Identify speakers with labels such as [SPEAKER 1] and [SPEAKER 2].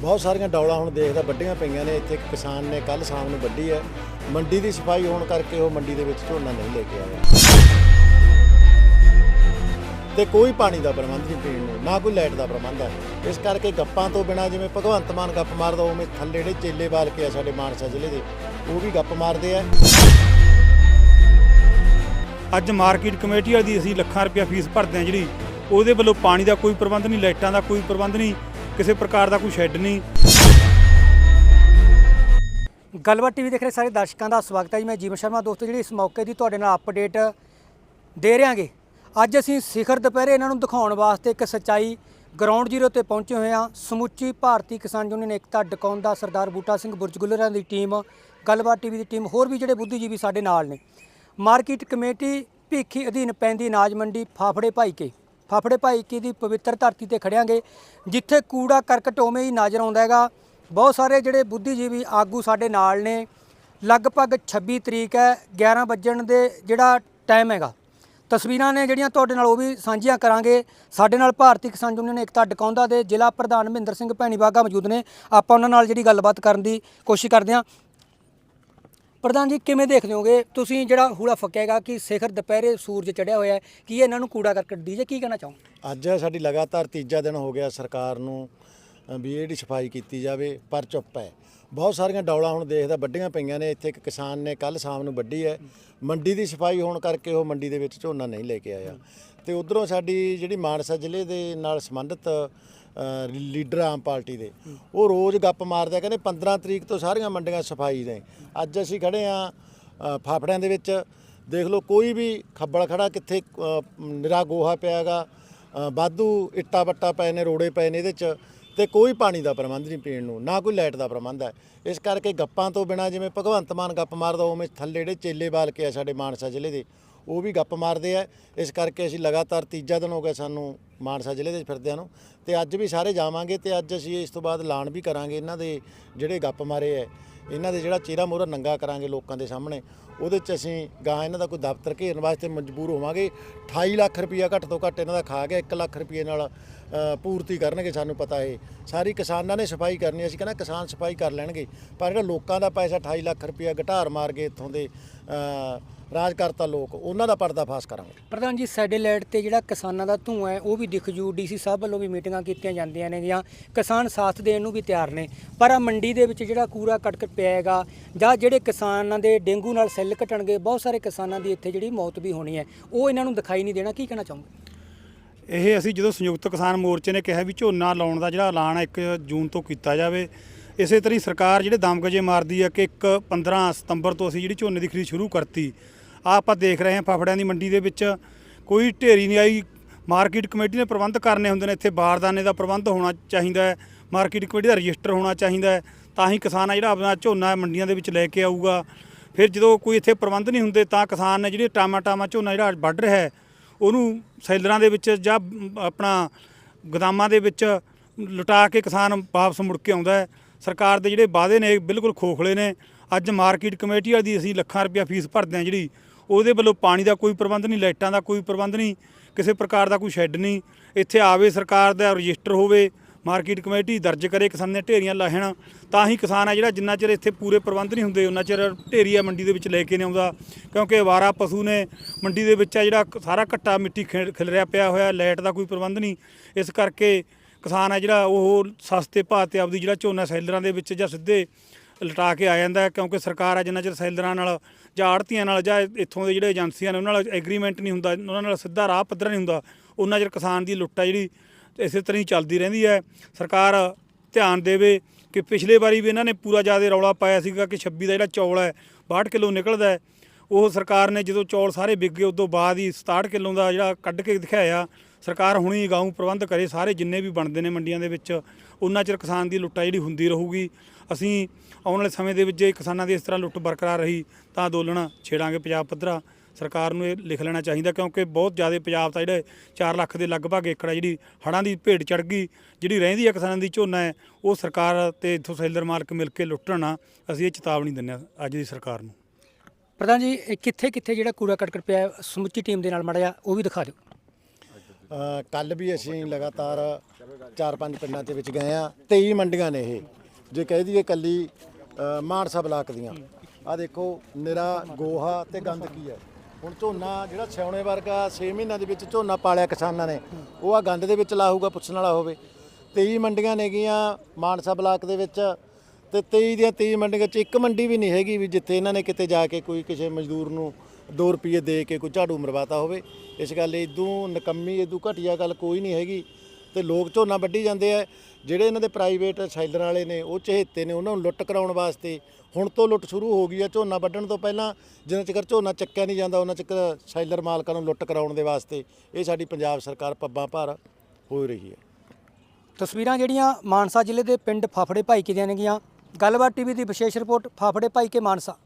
[SPEAKER 1] ਬਹੁਤ ਸਾਰੀਆਂ ਡੌਲਾਂ ਹੁਣ ਦੇਖਦਾ, ਵੱਡੀਆਂ ਪਈਆਂ ਨੇ। ਇੱਥੇ ਇੱਕ ਕਿਸਾਨ ਨੇ ਕੱਲ ਸ਼ਾਮ ਨੂੰ ਵੱਢੀ ਹੈ। ਮੰਡੀ ਦੀ ਸਫ਼ਾਈ ਹੋਣ ਕਰਕੇ ਉਹ ਮੰਡੀ ਦੇ ਵਿੱਚ ਝੋਨਾ ਨਹੀਂ ਲੈ ਕੇ ਆਇਆ। ਤੇ ਕੋਈ ਪਾਣੀ ਦਾ ਪ੍ਰਬੰਧ ਨਹੀਂ ਪੀਣ ਨੂੰ, ਨਾ ਕੋਈ ਲਾਈਟ ਦਾ ਪ੍ਰਬੰਧ ਹੈ ਇਸ ਕਰਕੇ ਗੱਪਾਂ ਤੋਂ ਬਿਨਾ ਜਿਵੇਂ ਭਗਵੰਤ ਮਾਨ ਗੱਪ ਮਾਰਦਾ, ਉਵੇਂ ਥੱਲੇ ਜਿਹੜੇ ਚੇਲੇ ਬਾਲ ਕੇ ਆ ਸਾਡੇ ਮਾਨਸਾ ਜ਼ਿਲ੍ਹੇ ਦੇ, ਉਹ ਵੀ ਗੱਪ ਮਾਰਦੇ ਆ।
[SPEAKER 2] ਅੱਜ ਮਾਰਕੀਟ ਕਮੇਟੀ ਵਾਲੀ ਦੀ ਅਸੀਂ ਲੱਖਾਂ ਰੁਪਇਆ ਫੀਸ ਭਰਦੇ ਹਾਂ ਜਿਹੜੀ, ਉਹਦੇ ਵੱਲੋਂ ਪਾਣੀ ਦਾ ਕੋਈ ਪ੍ਰਬੰਧ ਨਹੀਂ, ਲਾਈਟਾਂ ਦਾ ਕੋਈ ਪ੍ਰਬੰਧ ਨਹੀਂ। ਕਿਸੇ ਪ੍ਰਕਾਰ ਦਾ ਕੋਈ ਸ਼ੈੱਡ ਨਹੀਂ।
[SPEAKER 3] ਗੱਲਬਾਤ ਟੀਵੀ ਦੇਖ ਰਹੇ ਸਾਰੇ ਦਰਸ਼ਕਾਂ ਦਾ ਸਵਾਗਤ ਹੈ ਜੀ। ਮੈਂ ਜੀਵਨ ਸ਼ਰਮਾ, ਦੋਸਤੋ, ਜਿਹੜੀ ਇਸ ਮੌਕੇ ਦੀ ਤੁਹਾਡੇ ਨਾਲ ਅਪਡੇਟ ਦੇ ਰਹਾਂਗੇ। ਅੱਜ ਅਸੀਂ ਸਿਖਰ ਦੁਪਹਿਰੇ ਇਹਨਾਂ ਨੂੰ ਦਿਖਾਉਣ ਵਾਸਤੇ ਇੱਕ ਸੱਚਾਈ ਗਰਾਊਂਡ ਜ਼ੀਰੋ ਤੇ ਪਹੁੰਚੇ ਹੋਏ ਹਾਂ। ਸਮੁੱਚੀ ਭਾਰਤੀ ਕਿਸਾਨ ਯੂਨੀਅਨ ਏਕਤਾ ਡਕਾਉਣ ਦਾ ਸਰਦਾਰ ਬੂਟਾ ਸਿੰਘ ਬੁਰਜਗੁਲਰਾਂ ਦੀ ਟੀਮ, ਗੱਲਬਾਤ ਟੀਵੀ ਦੀ ਟੀਮ, ਹੋਰ ਵੀ ਜਿਹੜੇ ਬੁੱਧੀਜੀਵੀ ਸਾਡੇ ਨਾਲ ਨੇ। ਮਾਰਕੀਟ ਕਮੇਟੀ ਭੀਖੀ ਅਧੀਨ ਪੈਂਦੀ ਅਨਾਜ ਮੰਡੀ ਫਾਫੜੇ ਭਾਈਕੇ। ਫਾਫੜੇ ਭਾਈਕੇ ਦੀ ਪਵਿੱਤਰ ਧਰਤੀ ਤੇ ਖੜਿਆਂਗੇ, ਜਿੱਥੇ ਕੂੜਾ ਕਰਕਟ ਉਵੇਂ ਹੀ ਨਜ਼ਰ ਆਉਂਦਾ ਹੈਗਾ। ਬਹੁਤ ਸਾਰੇ ਜਿਹੜੇ ਬੁੱਧੀਜੀਵੀ ਆਗੂ ਸਾਡੇ ਨਾਲ ਨੇ। ਲਗਭਗ 26 ਤਰੀਕ ਹੈ 11 ਵਜਣ ਦੇ ਜਿਹੜਾ ਟਾਈਮ ਹੈਗਾ। ਤਸਵੀਰਾਂ ਨੇ ਜਿਹੜੀਆਂ ਤੁਹਾਡੇ ਨਾਲ ਉਹ ਵੀ ਸਾਂਝੀਆਂ ਕਰਾਂਗੇ। ਸਾਡੇ ਨਾਲ ਭਾਰਤੀ ਕਿਸਾਨ ਯੂਨੀਅਨ ਏਕਤਾ ਡਕਾਉਂਦਾ ਦੇ ਜ਼ਿਲ੍ਹਾ ਪ੍ਰਧਾਨ ਮਹਿੰਦਰ ਸਿੰਘ ਭੈਣੀਵਾਗਾ ਮੌਜੂਦ ਨੇ। ਆਪਾਂ ਉਹਨਾਂ ਨਾਲ ਜਿਹੜੀ ਗੱਲਬਾਤ ਕਰਨ ਦੀ ਕੋਸ਼ਿਸ਼ ਕਰਦੇ ਹਾਂ। ਪ੍ਰਧਾਨ ਜੀ, ਕਿਵੇਂ ਦੇਖਦੇ ਹੋਗੇ? ਤੁਸੀਂ ਜਿਹੜਾ ਹੂਲਾ ਫੱਕੇਗਾ ਕਿ ਸਿਖਰ ਦੁਪਹਿਰੇ ਸੂਰਜ ਚੜਿਆ ਹੋਇਆ ਹੈ, ਕੀ ਇਹਨਾਂ ਨੂੰ ਕੂੜਾ ਕਰਕਟ ਦੀ ਜੇ ਕੀ ਕਹਿਣਾ ਚਾਹੋ
[SPEAKER 1] ਅੱਜ ਸਾਡੀ ਲਗਾਤਾਰ ਤੀਜਾ ਦਿਨ ਹੋ ਗਿਆ ਸਰਕਾਰ ਨੂੰ ਵੀ ਇਹਦੀ ਸਫ਼ਾਈ ਕੀਤੀ ਜਾਵੇ, ਪਰ ਚੁੱਪ ਹੈ। ਬਹੁਤ ਸਾਰੀਆਂ ਡੌਲਾਂ ਹੁਣ ਦੇਖਦਾ, ਵੱਡੀਆਂ ਪਈਆਂ ਨੇ, ਇੱਥੇ ਇੱਕ ਕਿਸਾਨ ਨੇ ਕੱਲ ਸ਼ਾਮ ਨੂੰ ਵੱਢੀ ਹੈ। ਮੰਡੀ ਦੀ ਸਫ਼ਾਈ ਹੋਣ ਕਰਕੇ ਉਹ ਮੰਡੀ ਦੇ ਵਿੱਚ ਝੋਨਾ ਨਹੀਂ ਲੈ ਕੇ ਆਇਆ। ਤੇ ਉਧਰੋਂ ਸਾਡੀ ਜਿਹੜੀ ਮਾਨਸਾ ਜ਼ਿਲ੍ਹੇ ਦੇ ਨਾਲ ਸੰਬੰਧਿਤ ਲੀਡਰ ਆਮ ਪਾਰਟੀ ਦੇ। ਉਹ ਰੋਜ਼ ਗੱਪ ਮਾਰਦੇ ਆ, ਕਹਿੰਦੇ 15 ਤਰੀਕ ਤੋਂ ਸਾਰੀਆਂ ਮੰਡੀਆਂ ਸਫ਼ਾਈ ਨੇ। ਅੱਜ ਅਸੀਂ ਖੜੇ ਆ ਫਾਫੜਿਆਂ ਦੇ ਵਿੱਚ। ਦੇਖ ਲਓ ਕੋਈ ਵੀ ਖੱਬਲ ਖੜਾ ਕਿੱਥੇ ਨਿਰਾ ਗੋਹਾ ਪਿਆ ਪਿਆਗਾ ਬਾਦੂ ਇੱਟਾ ਬੱਟਾ ਪਏ ਨੇ ਰੋੜੇ ਪਏ ਨੇ ਇਹਦੇ ਚ ਤੇ ਕੋਈ ਪਾਣੀ ਦਾ ਪ੍ਰਬੰਧ ਨਹੀਂ ਪੀਣ ਨੂੰ ਨਾ ਕੋਈ ਲਾਈਟ ਦਾ ਪ੍ਰਬੰਧ ਹੈ। ਇਸ ਕਰਕੇ ਗੱਪਾਂ ਤੋਂ ਬਿਨਾ ਜਿਵੇਂ ਭਗਵੰਤ ਮਾਨ ਗੱਪ ਮਾਰਦਾ ਉਵੇਂ ਥੱਲੇ ਜਿਹੜੇ ਚੇਲੇ ਬਾਲ ਕੇ ਆ ਸਾਡੇ ਮਾਨਸਾ ਜ਼ਿਲ੍ਹੇ ਦੇ ਉਹ ਵੀ ਗੱਪ ਮਾਰਦੇ ਆ। ਇਸ ਕਰਕੇ ਅਸੀਂ ਲਗਾਤਾਰ ਤੀਜਾ ਦਿਨ ਹੋ ਗਿਆ ਸਾਨੂੰ ਮਾਨਸਾ ਜ਼ਿਲ੍ਹੇ ਦੇ ਫਿਰਦਿਆਂ ਨੂੰ। ਤੇ ਅੱਜ ਵੀ ਸਾਰੇ ਜਾਵਾਂਗੇ ਤੇ ਅੱਜ ਅਸੀਂ ਇਸ ਤੋਂ ਬਾਅਦ ਐਲਾਨ ਵੀ ਕਰਾਂਗੇ। ਇਹਨਾਂ ਦੇ ਜਿਹੜੇ ਗੱਪ ਮਾਰੇ ਐ ਇਹਨਾਂ ਦੇ ਜਿਹੜਾ ਚਿਹਰਾ ਮੋਹਰਾ ਨੰਗਾ ਕਰਾਂਗੇ ਲੋਕਾਂ ਦੇ ਸਾਹਮਣੇ। ਉਹਦੇ 'ਚ ਅਸੀਂ ਗਾਂ ਇਹਨਾਂ ਦਾ ਕੋਈ ਦਫ਼ਤਰ ਘੇਰਨ ਵਾਸਤੇ ਮਜਬੂਰ ਹੋਵਾਂਗੇ। 28 ਲੱਖ ਰੁਪਈਆ ਘੱਟ ਤੋਂ ਘੱਟ ਇਹਨਾਂ ਦਾ ਖਾ ਗਿਆ 1 ਲੱਖ ਰੁਪਈਏ ਨਾਲ ਪੂਰਤੀ ਕਰਨਗੇ ਸਾਨੂੰ ਪਤਾ ਇਹ। ਸਾਰੀ ਕਿਸਾਨਾਂ ਨੇ ਸਫ਼ਾਈ ਕਰਨੀ ਅਸੀਂ ਕਹਿੰਦਾ ਕਿਸਾਨ ਸਫ਼ਾਈ ਕਰ ਲੈਣਗੇ। ਪਰ ਜਿਹੜਾ ਲੋਕਾਂ ਦਾ ਪੈਸਾ 28 ਲੱਖ ਰੁਪਈਆ ਘਟਾਰ ਮਾਰ ਗਏ ਇੱਥੋਂ ਦੇ ਅ, ਰਾਜਕਰਤਾ ਲੋਕ ਉਹਨਾਂ ਦਾ ਪਰਦਾਫਾਸ਼ ਕਰਾਂਗੇ।
[SPEAKER 3] ਪ੍ਰਧਾਨ ਜੀ ਸੈਟੇਲਾਈਟ ਤੇ ਜਿਹੜਾ ਕਿਸਾਨਾਂ ਦਾ ਧੂੰਆਂ ਹੈ ਉਹ ਵੀ ਦਿਖ ਜੂ। ਡੀਸੀ ਸਾਹਿਬ ਵੱਲੋਂ ਵੀ ਮੀਟਿੰਗਾਂ ਕੀਤੀਆਂ ਜਾਂਦੀਆਂ ਨੇ ਜਾਂ ਕਿਸਾਨ ਸਾਥ ਦੇਣ ਨੂੰ ਵੀ ਤਿਆਰ ਨੇ। ਪਰ ਆ ਮੰਡੀ ਦੇ ਵਿੱਚ ਜਿਹੜਾ ਕੂੜਾ ਕਟਕ ਪਿਆ ਹੈਗਾ ਜਾਂ ਜਿਹੜੇ ਕਿਸਾਨਾਂ ਦੇ ਡੇਂਗੂ ਨਾਲ ਸੈੱਲ ਘਟਣਗੇ ਬਹੁਤ ਸਾਰੇ ਕਿਸਾਨਾਂ ਦੀ ਇੱਥੇ ਜਿਹੜੀ ਮੌਤ ਵੀ ਹੋਣੀ ਹੈ। ਉਹ ਇਹਨਾਂ ਨੂੰ ਦਿਖਾਈ ਨਹੀਂ ਦੇਣਾ, ਕੀ ਕਹਿਣਾ ਚਾਹੋਗੇ?
[SPEAKER 2] ਇਹ ਅਸੀਂ ਜਦੋਂ ਸੰਯੁਕਤ ਕਿਸਾਨ ਮੋਰਚੇ ਨੇ ਕਿਹਾ ਵੀ ਝੋਨਾ ਲਾਉਣ ਦਾ ਜਿਹੜਾ ਐਲਾਨ ਹੈ 1 ਜੂਨ ਤੋਂ ਕੀਤਾ ਜਾਵੇ, ਇਸੇ ਤਰ੍ਹਾਂ ਹੀ ਸਰਕਾਰ ਜਿਹੜੇ ਦਮਗਜੇ ਮਾਰਦੀ ਹੈ ਕਿ 1 15 ਸਤੰਬਰ ਤੋਂ ਅਸੀਂ ਜਿਹੜੀ ਝੋਨੇ ਦੀ ਖਰੀਦ ਸ਼ੁਰੂ ਕਰਤੀ ਆ ਆਪਾਂ ਦੇਖ ਰਹੇ ਹਾਂ ਫਾਫੜਿਆਂ ਦੀ ਮੰਡੀ ਦੇ ਵਿੱਚ, ਕੋਈ ਢੇਰੀ ਨਹੀਂ ਆਈ। ਮਾਰਕੀਟ ਕਮੇਟੀ ਨੇ ਪ੍ਰਬੰਧ ਕਰਨੇ ਹੁੰਦੇ ਨੇ, ਇੱਥੇ ਬਾਰਦਾਨੇ ਦਾ ਪ੍ਰਬੰਧ ਹੋਣਾ ਚਾਹੀਦਾ ਹੈ, ਮਾਰਕੀਟ ਕਮੇਟੀ ਦਾ ਰਜਿਸਟਰ ਹੋਣਾ ਚਾਹੀਦਾ ਹੈ, ਤਾਂ ਹੀ ਕਿਸਾਨ ਆ ਜਿਹੜਾ ਆਪਣਾ ਝੋਨਾ ਮੰਡੀਆਂ ਦੇ ਵਿੱਚ ਲੈ ਕੇ ਆਊਗਾ। ਫਿਰ ਜਦੋਂ ਕੋਈ ਇੱਥੇ ਪ੍ਰਬੰਧ ਨਹੀਂ ਹੁੰਦੇ ਤਾਂ ਕਿਸਾਨ ਨੇ ਜਿਹੜੇ ਟਾਮਾ ਟਾਮਾ ਝੋਨਾ ਜਿਹੜਾ ਵੱਢ ਰਿਹਾ ਹੈ, ਉਹਨੂੰ ਸੈਲਰਾਂ ਦੇ ਵਿੱਚ ਜਾਂ ਆਪਣਾ ਗਦਾਮਾਂ ਦੇ ਵਿੱਚ ਲੁਟਾ ਕੇ ਕਿਸਾਨ ਵਾਪਸ ਮੁੜ ਕੇ ਆਉਂਦਾ ਹੈ। ਸਰਕਾਰ ਦੇ ਜਿਹੜੇ ਵਾਅਦੇ ਨੇ ਬਿਲਕੁਲ ਖੋਖਲੇ ਨੇ। ਅੱਜ ਮਾਰਕੀਟ ਕਮੇਟੀ ਵਾਲੀ ਅਸੀਂ ਲੱਖਾਂ ਰੁਪਇਆ ਫੀਸ ਭਰਦੇ ਹਾਂ ਜਿਹੜੀ, ਉਹਦੇ ਵੱਲੋਂ ਪਾਣੀ ਦਾ ਕੋਈ ਪ੍ਰਬੰਧ ਨਹੀਂ, ਲਾਈਟਾਂ ਦਾ ਕੋਈ ਪ੍ਰਬੰਧ ਨਹੀਂ, ਕਿਸੇ ਪ੍ਰਕਾਰ ਦਾ ਕੋਈ ਸ਼ੈੱਡ ਨਹੀਂ। ਇੱਥੇ ਆਵੇ ਸਰਕਾਰ ਦਾ ਰਜਿਸਟਰ ਹੋਵੇ ਮਾਰਕੀਟ ਕਮੇਟੀ ਦਰਜ ਕਰੇ ਕਿਸਾਨ ਨੇ ਢੇਰੀਆਂ ਲਾਹਣ ਤਾਂ ਹੀ ਕਿਸਾਨ ਆ ਜਿਹੜਾ ਜਿੰਨਾ ਚਿਰ ਇੱਥੇ ਪੂਰੇ ਪ੍ਰਬੰਧ ਨਹੀਂ ਹੁੰਦੇ, ਉਹਨਾਂ ਚਿਰ ਢੇਰੀਆ ਮੰਡੀ ਦੇ ਵਿੱਚ ਲੈ ਕੇ ਨਹੀਂ ਆਉਂਦਾ। ਕਿਉਂਕਿ ਵਾਰਾ ਪਸ਼ੂ ਨੇ ਮੰਡੀ ਦੇ ਵਿੱਚ ਆ ਜਿਹੜਾ ਸਾਰਾ ਘੱਟਾ ਮਿੱਟੀ ਖਿਲ ਖਿਲਰਿਆ ਪਿਆ ਹੋਇਆ, ਲਾਈਟ ਦਾ ਕੋਈ ਪ੍ਰਬੰਧ ਨਹੀਂ। ਇਸ ਕਰਕੇ ਕਿਸਾਨ ਆ ਜਿਹੜਾ ਉਹ ਸਸਤੇ ਭਾਅ ਤੇ ਆਪਦੀ ਜਿਹੜਾ ਝੋਨਾ ਸੈਲਰਾਂ ਦੇ ਵਿੱਚ ਜਾਂ ਸਿੱਧੇ ਲਟਾ ਕੇ ਆ ਜਾਂਦਾ ਕਿਉਂਕਿ ਸਰਕਾਰ ਆ ਜਿੰਨਾ ਚਿਰ ਸੈਲਰਾਂ ਨਾਲ ਜਾਂ ਆੜਤੀਆਂ ਨਾਲ ਜਾਂ ਇੱਥੋਂ ਦੇ ਜਿਹੜੇ ਏਜੰਸੀਆਂ ਨੇ, ਉਹਨਾਂ ਨਾਲ ਐਗਰੀਮੈਂਟ ਨਹੀਂ ਹੁੰਦਾ, ਉਹਨਾਂ ਨਾਲ ਸਿੱਧਾ ਰਾਹ ਪੱਧਰਾ ਨਹੀਂ ਹੁੰਦਾ, ਉਹਨਾਂ ਚਿਰ ਕਿਸਾਨ ਦੀ ਲੁੱਟ ਆ ਜਿਹੜੀ ਇਸੇ ਤਰ੍ਹਾਂ ਹੀ ਚੱਲਦੀ ਰਹਿੰਦੀ ਹੈ। ਸਰਕਾਰ ਧਿਆਨ ਦੇਵੇ ਕਿ ਪਿਛਲੇ ਵਾਰੀ ਵੀ ਇਹਨਾਂ ਨੇ ਪੂਰਾ ਜ਼ਿਆਦਾ ਰੌਲਾ ਪਾਇਆ ਸੀਗਾ ਕਿ 26 ਦਾ ਜਿਹੜਾ ਚੌਲ ਹੈ 62 ਕਿਲੋ ਨਿਕਲਦਾ ਹੈ। ਉਹ ਸਰਕਾਰ ਨੇ ਜਦੋਂ ਚੌਲ ਸਾਰੇ ਵਿਕ ਗਏ, ਉਦੋਂ ਬਾਅਦ ਹੀ 67 ਕਿਲੋ ਦਾ ਜਿਹੜਾ ਕੱਢ ਕੇ ਦਿਖਾਇਆ। ਸਰਕਾਰ ਹੁਣੀ ਗਾਉਂ ਪ੍ਰਬੰਧ ਕਰੇ, ਸਾਰੇ ਜਿੰਨੇ ਵੀ ਬਣਦੇ ਨੇ ਮੰਡੀਆਂ ਦੇ ਵਿੱਚ, ਉਹਨਾਂ ਚਿਰ ਕਿਸਾਨ ਦੀ ਲੁੱਟਾ ਜਿਹੜੀ ਹੁੰਦੀ ਰਹੂਗੀ। ਅਸੀਂ ਆਉਣ ਵਾਲੇ ਸਮੇਂ ਦੇ ਵਿੱਚ ਜੇ ਕਿਸਾਨਾਂ ਦੀ ਇਸ ਤਰ੍ਹਾਂ ਲੁੱਟ ਬਰਕਰਾਰ ਰਹੀ, ਤਾਂ ਅੰਦੋਲਨ ਛੇੜਾਂਗੇ ਪੰਜਾਬ ਪੱਧਰਾ ਸਰਕਾਰ ਨੂੰ ਇਹ ਲਿਖ ਲੈਣਾ ਚਾਹੀਦਾ ਕਿਉਂਕਿ ਬਹੁਤ ਜ਼ਿਆਦਾ ਪੰਜਾਬ ਦਾ ਜਿਹੜੇ 4 ਲੱਖ ਦੇ ਲਗਭਗ ਏਕੜ ਆ ਜਿਹੜੀ ਹੜ੍ਹਾਂ ਦੀ ਭੇਡ ਚੜ ਗਈ ਜਿਹੜੀ ਰਹਿੰਦੀ ਹੈ ਕਿਸਾਨਾਂ ਦੀ ਝੋਨਾ ਹੈ ਉਹ ਸਰਕਾਰ ਤੇ ਇੱਥੋਂ ਸੈਲਰ ਮਾਲਕ ਮਿਲ ਕੇ ਲੁੱਟਣ ਨਾ ਅਸੀਂ ਇਹ ਚੇਤਾਵਨੀ ਦਿੰਦੇ ਹਾਂ ਅੱਜ ਦੀ ਸਰਕਾਰ ਨੂੰ।
[SPEAKER 3] ਪ੍ਰਧਾਨ ਜੀ ਇਹ ਕਿੱਥੇ ਕਿੱਥੇ ਜਿਹੜਾ ਕੂੜਾ ਕਰਕਟ ਪਿਆ ਸਮੁੱਚੀ ਟੀਮ ਦੇ ਨਾਲ ਮੜਿਆ ਉਹ ਵੀ ਦਿਖਾ ਦਿਓ।
[SPEAKER 1] ਕੱਲ ਵੀ ਅਸੀਂ ਲਗਾਤਾਰ ਚਾਰ ਪੰਜ ਪਿੰਡਾਂ ਦੇ ਵਿੱਚ ਗਏ ਆ 23 ਮੰਡੀਆਂ ਨੇ ਇਹ। ਜੇ ਕਹਿ ਦਈਏ ਕੱਲੀ ਮਾਨਸਾ ਬਲਾਕ ਦੀਆਂ। ਆ ਦੇਖੋ ਨਿਰਾ ਗੋਹਾ ਤੇ ਗੰਦਗੀ ਹੈ? ਹੁਣ ਝੋਨਾ ਜਿਹੜਾ ਸਿਉਣੇ ਵਰਗਾ 6 ਮਹੀਨਿਆਂ ਦੇ ਵਿੱਚ ਝੋਨਾ ਪਾਲਿਆ ਕਿਸਾਨਾਂ ਨੇ, ਉਹ ਆ ਗੰਦ ਦੇ ਵਿੱਚ ਲਾਹੂਗਾ, ਪੁੱਛਣ ਵਾਲਾ ਹੋਵੇ। 23 ਮੰਡੀਆਂ ਨੇਗੀਆਂ ਮਾਨਸਾ ਬਲਾਕ ਦੇ ਵਿੱਚ ਤੇ 23 ਦੀਆਂ 23 ਮੰਡੀਆਂ 'ਚ ਇੱਕ ਮੰਡੀ ਵੀ ਨਹੀਂ ਹੈਗੀ ਵੀ ਜਿੱਥੇ ਇਹਨਾਂ ਨੇ ਕਿਤੇ ਜਾ ਕੇ ਕੋਈ ਕਿਸੇ ਮਜ਼ਦੂਰ ਨੂੰ 2 ਰੁਪਏ ਦੇ ਕੇ ਕੋਈ ਝਾੜੂ ਮਰਵਾਤਾ ਹੋਵੇ। ਇਸ ਗੱਲ ਇਦੋਂ ਨਕੰਮੀ, ਇਦੋਂ ਘਟੀਆ ਗੱਲ ਕੋਈ ਨਹੀਂ ਹੈਗੀ ਤੇ ਲੋਕ ਝੋਨਾ ਵੱਢੀ ਜਾਂਦੇ ਆ। ਜਿਹੜੇ ਇਹਨਾਂ ਦੇ ਪ੍ਰਾਈਵੇਟ ਸੈਲਰ ਵਾਲੇ ਨੇ, ਉਹ ਚਹੇਤੇ ਨੇ, ਉਹਨਾਂ ਨੂੰ ਲੁੱਟ ਕਰਾਉਣ ਵਾਸਤੇ। ਹੁਣ ਤੋਂ ਲੁੱਟ ਸ਼ੁਰੂ ਹੋ ਗਈ ਹੈ, ਝੋਨਾ ਵੱਢਣ ਤੋਂ ਪਹਿਲਾਂ ਜਿੰਨਾ ਚਿਰ ਝੋਨਾ ਚੱਕਿਆ ਨਹੀਂ ਜਾਂਦਾ, ਉਹਨਾਂ ਚਿਰ ਸੈਲਰ ਮਾਲਕਾਂ ਨੂੰ ਲੁੱਟ ਕਰਾਉਣ ਦੇ ਵਾਸਤੇ। ਇਹ ਸਾਡੀ ਪੰਜਾਬ ਸਰਕਾਰ ਪੱਬਾਂ ਭਾਰ ਹੋ ਰਹੀ ਹੈ।
[SPEAKER 3] ਤਸਵੀਰਾਂ ਜਿਹੜੀਆਂ ਮਾਨਸਾ ਜ਼ਿਲ੍ਹੇ ਦੇ ਪਿੰਡ ਫਾਫੜੇ ਭਾਈਕੇ ਦੀਆਂ ਨੇਗੀਆਂ। ਗੱਲਬਾਤ ਟੀਵੀ ਦੀ ਵਿਸ਼ੇਸ਼ ਰਿਪੋਰਟ ਫਾਫੜੇ ਭਾਈਕੇ ਮਾਨਸਾ।